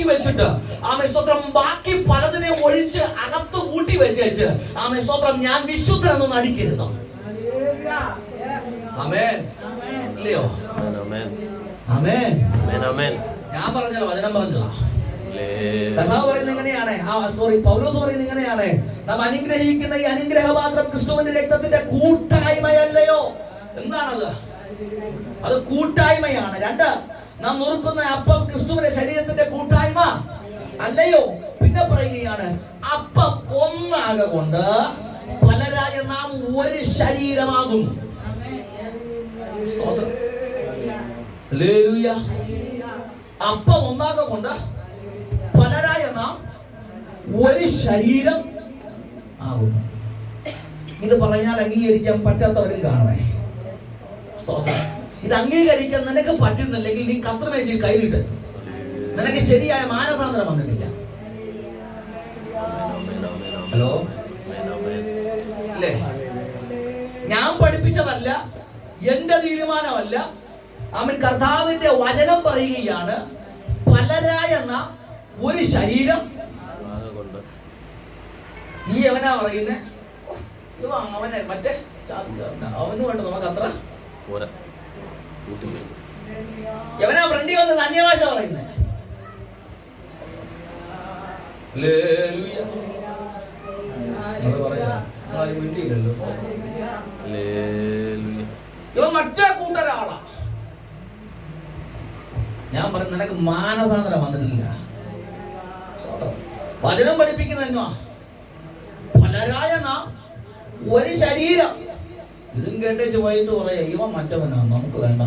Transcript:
ബാക്കി വെച്ചിട്ട്. ആമേ സ്തോത്രം. ബാക്കി പലതിനെ ഒഴിച്ച് അകത്ത് കൂട്ടി വെച്ചേച്ച്. ആമേ സ്തോത്രം. ഞാൻ വിശുദ്ധനെന്ന് നടിക്കരുത് ആമേൻ. ഇല്ലയോ? amen. ഞാൻ പറഞ്ഞല്ലോ വചനം Hallelujah. കഥാവ് പറയുന്നത് എങ്ങനെയാണ് ആ സോറി പൗലോസ് പറയുന്നത് എങ്ങനെയാണ് നാം അനുഗ്രഹിക്കുന്ന ഈ അനുഗ്രഹപാത്രം ക്രിസ്തുവിന്റെ രക്തത്തിന്റെ കൂട്ടായ്മയല്ലയോ? എന്താണത്? അത് കൂട്ടായ്മയാണ്. രണ്ട് നാം നുറുക്കുന്ന അപ്പം ക്രിസ്തുവിന്റെ കൂട്ടായ്മ അല്ലയോ? പിന്നെ പറയുകയാണ് അപ്പം ഒന്നാകെ കൊണ്ട് പലരായ നാം ഒരു ശരീരമാകും. സ്തോത്രം. അപ്പം ഒന്നാകെ കൊണ്ട് പലരായ നാം ഒരു ശരീരം ആകുന്നു ഇത് പറഞ്ഞാൽ അംഗീകരിക്കാൻ പറ്റാത്തവരും കാണുമേ. സ്തോത്രം. ഇത് അംഗീകരിക്കാൻ നിനക്ക് പറ്റുന്നില്ലെങ്കിൽ നീ കത്രമേശയിൽ കൈവിട്ട് നിനക്ക് ശരിയായ മാനസാന്തരം വന്നിട്ടില്ല. ഹലോ. അല്ലേ ഞാൻ പഠിപ്പിച്ചതല്ല എന്റെ തീരുമാനമല്ല അവൻ കർത്താവിന്റെ വചനം പറയുകയാണ് പലരായ എന്ന ഒരു ശരീരം ഈ അവനാ പറയുന്നത് "ഓ, ഇവ അവനെ മറ്റേ. അവന് വേണ്ട നമുക്ക് അത്ര എവനാ ഫ്രണ്ടി വന്ന് അന്യഭാഷ പറയുന്നേ മറ്റേ കൂട്ടരാളാ. ഞാൻ പറഞ്ഞു നിനക്ക് മാനസാന്തരം വന്നിട്ടില്ല. വചനം പഠിപ്പിക്കുന്ന പലരായ ഒരു ശരീരം. ഇതും കേട്ടേച്ച് വൈകിട്ട് പറയാ ഇവ മറ്റവനാ നമുക്ക് വേണ്ട